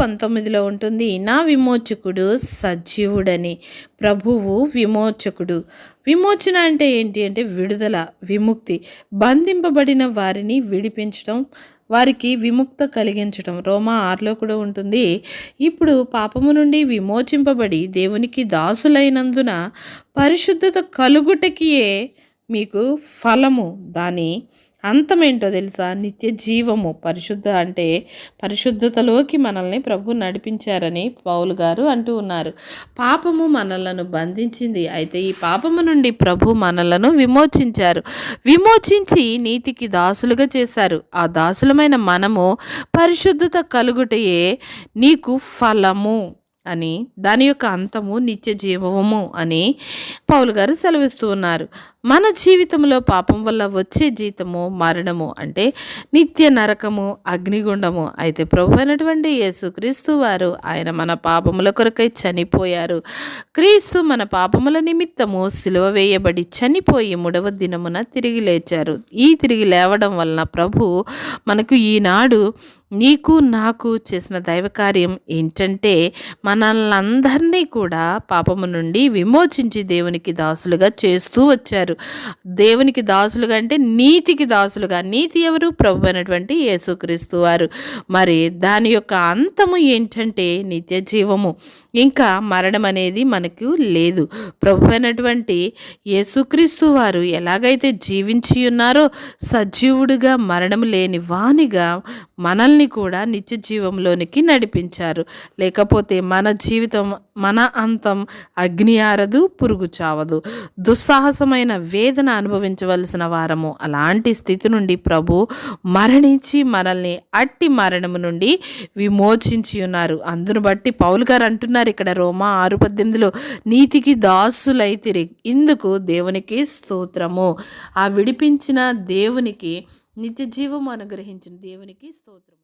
పంతొమ్మిదిలో ఉంటుంది. నా విమోచకుడు సజీవుడని ప్రభువు విమోచకుడు. విమోచన అంటే ఏంటి అంటే విడుదల విముక్తి. బంధింపబడిన వారిని విడిపించడం వారికి విముక్త కలిగించటం. రోమా ఆరులో కూడా ఉంటుంది. ఇప్పుడు పాపము నుండి విమోచింపబడి దేవునికి దాసులైనందున పరిశుద్ధత కలుగుటకియే మీకు ఫలము. దాని అంతమేంటో తెలుసా? నిత్య జీవము. పరిశుద్ధ అంటే పరిశుద్ధతలోకి మనల్ని ప్రభు నడిపించారని పౌలు గారు అంటూ ఉన్నారు. పాపము మనలను బంధించింది. అయితే ఈ పాపము నుండి ప్రభు మనలను విమోచించారు. విమోచించి నీతికి దాసులుగా చేశారు. ఆ దాసులమైన మనము పరిశుద్ధత కలుగుటయే నీకు ఫలము అని దాని యొక్క అంతము నిత్య జీవము అని పౌలు గారు సెలవిస్తూ ఉన్నారు. మన జీవితంలో పాపం వల్ల వచ్చే జీతము మరణము అంటే నిత్య నరకము అగ్నిగుండము. అయితే ప్రభు అయినటువంటి యేసుక్రీస్తు వారు ఆయన మన పాపముల కొరకై చనిపోయారు. క్రీస్తు మన పాపముల నిమిత్తము సిలువ వేయబడి చనిపోయి మూడవ దినమున తిరిగి లేచారు. ఈ తిరిగి లేవడం వలన ప్రభు మనకు ఈనాడు నీకు నాకు చేసిన దైవ కార్యం ఏంటంటే మనల్నందరినీ కూడా పాపము నుండి విమోచించి దేవునికి దాసులుగా చేస్తూ వచ్చారు. దేవునికి దాసులుగా అంటే నీతికి దాసులుగా. నీతి ఎవరు? ప్రభు అయినటువంటి యేసుక్రీస్తు వారు. మరి దాని యొక్క అంతము ఏంటంటే నిత్య జీవము. ఇంకా మరణం అనేది మనకు లేదు. ప్రభు అయినటువంటి యేసుక్రీస్తు వారు ఎలాగైతే జీవించి ఉన్నారో సజీవుడిగా మరణం లేని వానిగా మనల్ని కూడా నిత్య జీవంలోనికి నడిపించారు. లేకపోతే మన జీవితం మన అంతం అగ్ని ఆరదు పురుగు చావదు. దుస్సాహసమైన వేదన అనుభవించవలసిన వారము. అలాంటి స్థితి నుండి ప్రభు మరణించి మనల్ని అట్టి మరణము నుండి విమోచించి ఉన్నారు. అందును బట్టి పౌలు గారు అంటున్నారు ఇక్కడ రోమా ఆరు పద్దెనిమిదిలో నీతికి దాసులైతిరి ఇందుకు దేవునికి స్తోత్రము. ఆ విడిపించిన దేవునికి నిత్య జీవం అనుగ్రహించిన దేవునికి స్తోత్రం